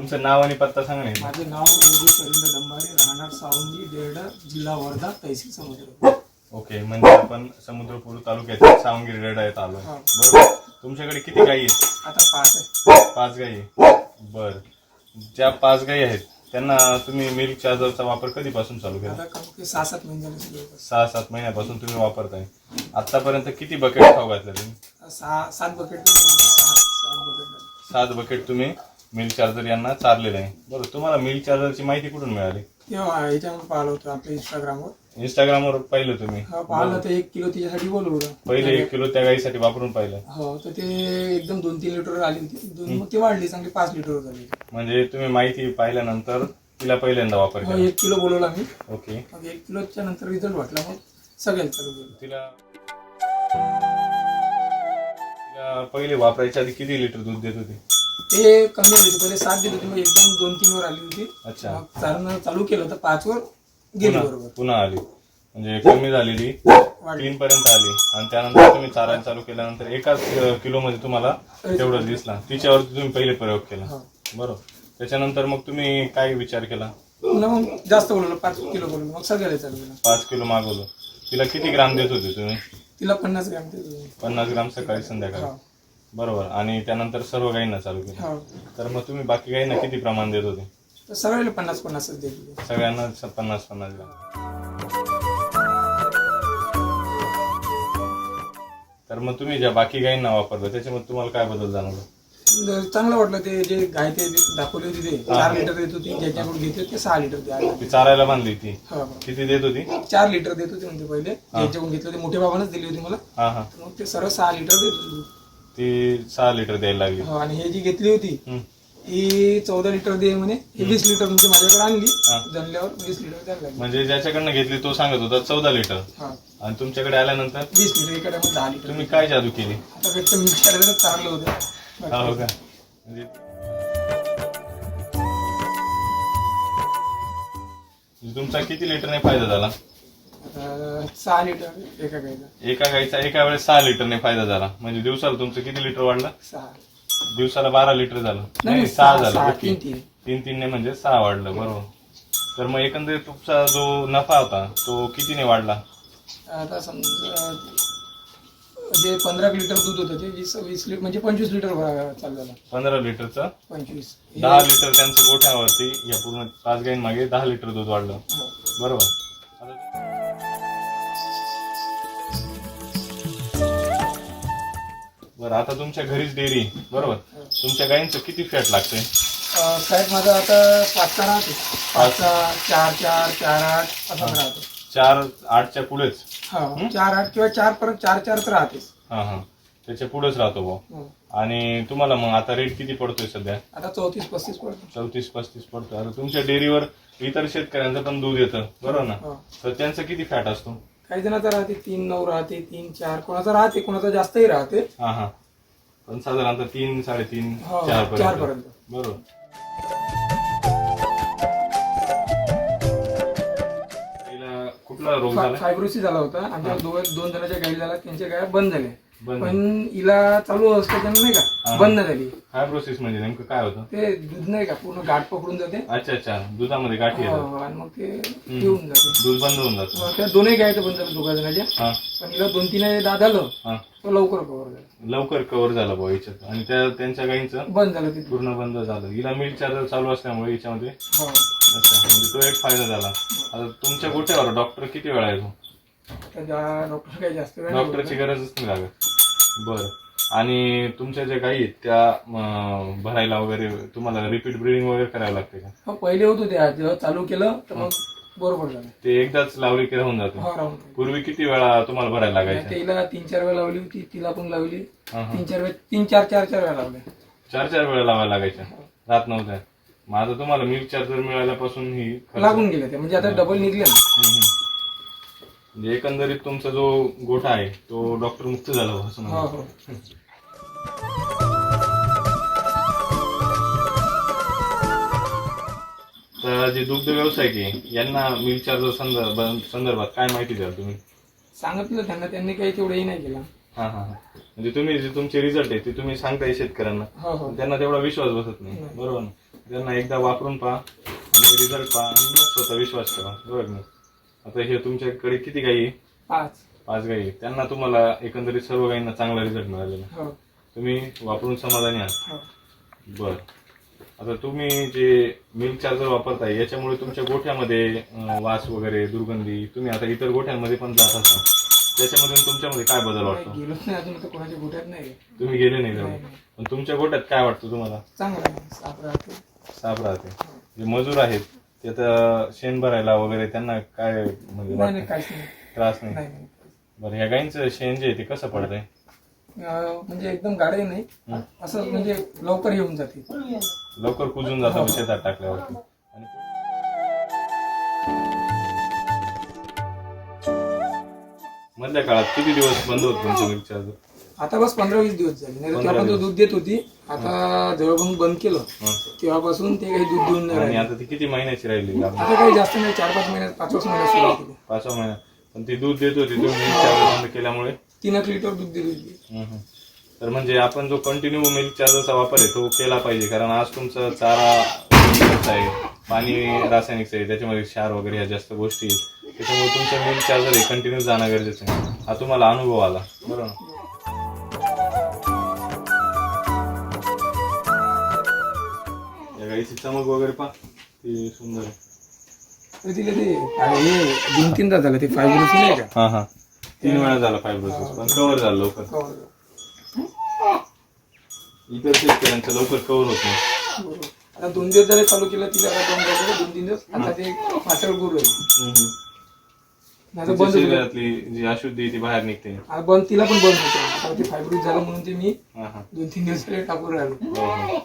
तुमचं नाव आणि पत्ता सांगा ना एकदा. माझे नाव योगेश अरविंद दंबारे राहणार सावंगी देरडा जिल्हा वर्धा तहसील समुद्र. ओके म्हणजे आपण समुद्रपूर तालुक्यातील सावंगी रेडा येत आलो. हा. बरोबर. तुमच्याकडे किती गायी आहेत? आता पाच आहे. पाच गायी. बर. ज्या पाच गायी आहेत त्यांना तुम्ही मिल्क चार्जरचा वापर कधीपासून चालू केला? आता कमी सहा सात महिने झाले सगळे सहा सात महिन्यापासून तुम्ही वापरताय. आतापर्यंत किती बकेट खाऊ घातल्या तुम्ही? सहा सात बकेट सहा सात बकेट सात बकेट तुम्ही मिल्क चार्जर यांना चारलेलं आहे. बरं तुम्हाला मिल्क चार्जरची माहिती कुठून मिळाली? तेव्हा ह्याच्यावर पाहिलं होतं आपल्या इंस्टाग्रामवर इंस्टाग्रामवर पाहिलं तुम्ही हा पाहिलं तर एक किलो तिच्यासाठी बोलवलं. होतं पहिले एक किलो त्या गाईसाठी वापरून पाहिलं. हो तर ते एकदम दोन तीन लिटर आली होती. दोन मग ती वाढली चांगली पाच लिटर झाली. म्हणजे तुम्ही माहिती पाहिल्यानंतर तिला पहिल्यांदा वापर हो केला. एक किलो बोलवला मी. ओके. मग एक किलोच्या नंतर रिझल्ट वाटला मग चालू केलं. तिला तिला पहिले वापरायच्या आधी किती लिटर दूध देत होती? ते कमी आली होती पहिले सात देत होती मग एकदम दोन तीन वर आली होती. अच्छा. मग चालणं चालू केलं तर पाच वर गेली पुन्हा बरोबर. पुन्हा आली. म्हणजे कमी झालेली तीन पर्यंत आली. आणि त्यानंतर तुम्ही चारायला चालू केल्यानंतर एकाच किलो मध्ये तुम्हाला तेवढं दिसला. तिच्यावरती तुम्ही पहिले प्रयोग केला. बरोबर. त्याच्यानंतर मग तुम्ही काय विचार केला? पुन्हा मग जास्त बोलवलं पाच किलो बोलवलं. मग सगळ्याला चालू केलं. पाच किलो मागवलं. तिला किती ग्राम देत होते तुम्ही? तिला पन्नास ग्रॅम देत होतो. पन्नास ग्राम सकाळी संध्याकाळी. बरोबर. आणि त्यानंतर सर्व गायींना चालू केलं. हो. तर मग तुम्ही बाकी गायींना किती प्रमाण देत होते? तर सगळ्याला पन्नास पन्नासच होते. सगळ्यांना स- पन्नास पन्नास ग्राम. तर मग तुम्ही ज्या बाकी गायींना वापरलं त्याच्यामध्ये तुम्हाला काय बदल जाणवलं? चांगलं वाटलं ते जे गाय ते दाखवली होती ते. चार लिटर देत होती ज्याच्याकडून घेतले ते सहा लिटर द्यायला ती चारायला बांधली ती हो किती देत होती? चार लिटर देत होते म्हणजे पहिले. ज्याच्याकडून घेतले ते मोठ्या बाबानच दिली होती मला. हा हा. मग ते सर्व सहा लिटर देत होती. ती सहा लिटर द्यायला लागली. हो आणि हे जी घेतली होती हम्म. ही चौदा लिटर दे म्हणे. ही वीस लिटर म्हणजे माझ्याकडे. आणली जमल्यावर वीस लिटर द्यायला लागली. म्हणजे ज्याच्याकडनं घेतली तो सांगत होता चौदा लिटर. हा. आणि तुमच्याकडे आल्यानंतर? वीस लिटर टायमात दहा लिटर. तुम्ही काय जादू केली? आता फक्त मिक्सरच चांगलं होतं. हो का? म्हणजे म्हणजे तुमचा किती लिटरने फायदा झाला? सहा लिटर एका गायला एका गाईचा एका वेळेस सहा लिटरने फायदा झाला. म्हणजे दिवसाला तुमचं किती लिटर वाढलं? सहा. दिवसाला बारा लिटर झालं. नाही सहा झालं. ओके. तीन तीन. तीन तीनने म्हणजे सहा वाढलं. बरोबर. तर मग एकंदरीत तुमचा जो नफा होता तो कितीने वाढला? आता समजा जे पंधरा लिटर दूध होतं ते वीस वीस लिटर म्हणजे पंचवीस लिटर भरा चालू झालं पंधरा लिटरचं? पंचवीस. हे- दहा लिटर त्यांचं गोठ्यावरती या पूर्ण पाच गाईंमागे दहा लिटर दूध वाढलं. हो. बरोबर. बरं आता तुमच्या घरीच डेअरी बरोबर? तुमच्या गाईंचं किती फॅट लागतंय अं, साहेब माझा आता पाचचा राहते. पाचचा चार चार चार आठ असा राहतो. चार आठच्या पुढेच? हा चार आठ किंवा चार परत चार चारच राहतेच हा हा. त्याच्या पुढेच राहतो भाऊ. हो. आणि तुम्हाला मग आता रेट किती पडतोय सध्या? आता चौतीस पस्तीस पडतो. चौतीस पस्तीस पडतो तुमच्या डेअरीवर इतर शेतकऱ्यांचं पण दूध येतं. बरोबर ना? हो. तर त्यांचं किती फॅट असतो? काही जणांचा राहते तीन नऊ राहते तीन चार. कोणाचा राहते कोणाचा जास्तही राहते. हा हा. पण साधारणतः तीन साडेतीन हो, चार चार पर्यंत. बरोबर. तिला कुठला रोग झाला? फायब्रोसिस झाला होता. आमच्या दोन दोन जणांच्या गाई झाला त्यांच्या गाय बंद झाल्या. पण हिला चालू असताना नाही का? बंद झाली. काय प्रोसेस म्हणजे नेमकं काय होतं? ते दूध नाही का? पूर्ण गाठ पकडून जाते. अच्छा अच्छा. दुधामध्ये गाठी येतात हो, आणि मग ते येऊन जाते. दूध बंद होऊन जातं. त्या दोन्ही गाय बंद झाल्या दोघा जणांच्या. हा. पण हिला दोन तीन झालं हा. तो लवकर कव्हर झाला. लवकर कव्हर झालं बुवा याच्यात. आणि त्या त्यांच्या गाईंचं बंद झालं ते पूर्ण बंद झालं. हिला मिल्क चार्जर चालू असल्यामुळे याच्यामध्ये. हो. अच्छा म्हणजे तो एक फायदा झाला. आता तुमच्या गोट्यावर डॉक्टर किती वेळा येतो? त्या डॉक्टर काही जास्त वेळ नाही डॉक्टरची गरजच नाही लागत. बरं. आणि तुमच्या ज्या गायी आहेत त्या भरायला वगैरे तुम्हाला रिपीट ब्रिडिंग वगैरे करावं लागते का? हो, पहिले होत होते आज. जेव्हा चालू केलं तर मग बरोबर झालं. ते एकदाच लावली की राहून जाते? हो राहून पूर्वी किती वेळा तुम्हाला भरायला लागायचं तिला तीन चार वेळा लावली होती तिला पण लावली. हा, हा. तीन चार वेळ तीन चार चार चार वेळा लावल्या. चार चार वेळा लावायला लागायच्या? राहत नव्हत्या. मग आता तुम्हाला मिल्क चार्जर मिळाल्यापासून ही लागून गेल्या त्या म्हणजे आता डबल निघले ना. हम्म, हम्म. म्हणजे एकंदरीत तुमचा जो गोठा आहे तो डॉक्टर मुक्त झाला बुवा असं हो म्हणा हो. तर जे दुग्ध व्यावसायिक आहे यांना मिल्क चार्जर संदर्भ संदर्भात काय माहिती द्याल तुम्ही? सांगितलं त्यांना त्यांनी काही तेवढंही नाही केलं. हा हा हा. म्हणजे तुम्ही जे तुमचे रिझल्ट आहे ते तुम्ही सांगताय शेतकऱ्यांना. हो हो. त्यांना तेवढा विश्वास बसत नाही. नाही. बरोबर ना? त्यांना एकदा वापरून पहा आणि रिझल्ट पहा आणि मग स्वतः विश्वास ठेवा. बरोबर ना आता हे तुमच्याकडे किती गाई आहे? पाच. पाच गाई आहे. त्यांना तुम्हाला एकंदरीत सर्व गाईंना चांगला रिझल्ट मिळालेला आहे. हो. तुम्ही वापरून समाधानी आहात. हो. बर. आता तुम्ही जे मिल्क चार्जर वापरताय याच्यामुळे तुमच्या गोठ्यामध्ये अं, वास वगैरे दुर्गंधी तुम्ही आता इतर गोठ्यांमध्ये पण जात असाल. त्याच्यामध्ये तुमच्यामध्ये काय बदल वाटतो? गेलो नाही अजून तर कोणाच्या गोठ्यात नाही तुम्ही गेले नाही नाही. पण तुमच्या गोठ्यात काय वाटतं तुम्हाला? चांगलं साफ राहते. साफ राहते. जे मजूर आहेत ते शेण भरायला वगैरे त्यांना काय म्हणजे नाही नाही वाटतं? काहीच नाही. त्रास नाही? नाही नाही बरं ह्या गाईंचं शेण जे आहे ते कसं पडतंय? अं, म्हणजे एकदम गाडे नाही. हं. असं म्हणजे लवकर येऊन जाते. लवकर कुजून जातं शेतात टाकल्यावरती. आणि मधल्या काळात किती दिवस बंद होत तुमचं चार्जर आता बस पंधरा वीस दिवस झाले. नाही तेव्हा तो. दूध देत होती. आता जवळ बंद केलं तेव्हापासून ते काही दूध देऊन नाही आणि राहिले. आता ती किती महिन्याची राहिली? आता काही जास्त नाही चार पाच महिन्यात पाच पाच महिन्यात सुरू केली. पाच सहा महिन्यात. पण ती दूध देत होती. तुम्ही मिल्क चार्जर बंद केल्यामुळे. तीन एक लिटर दूध देत होती. हम्म. तर म्हणजे आपण जो कंटिन्यू मिल्क चार्जरचा वापर आहे तो केला पाहिजे. कारण आज तुमचा चारा आहे. पाणी रासायनिक आहे. त्याच्यामध्ये क्षार वगैरे ह्या जास्त गोष्टी आहेत. त्याच्यामुळे तुमचं मिल्क चार्जर हे कंटिन्यू जाणं गरजेचं आहे. हा तुम्हाला अनुभव आला. बरोबर? ना या गाईची चमक वगैरे पहा. ती सुंदर आहे. तर तिला ते काय हे दोन तीनदा झालं ते फायब्रोसिस नाही का? हा हा. तीन वेळा झाला फायब्रोसिस पण कव्हर झालं लवकर. इतर शेतकऱ्यांचं लवकर कव्हर होत नाही. बरोबर. आता दोन दिवस झाले चालू केलं तिला आता दोन दिवस दोन तीन दिवस. आता ते पातळ गुरु. नाही तर तुमच्या बंद होतं. शरीरातली जी अशुद्धी आहे ती बाहेर निघते. आता बंद तिला पण बंद होतं. आता ते फायब्रोसिस झालं म्हणून ते मी हा हा. दोन तीन दिवस झाले टाकून राहिलो. हो, हो.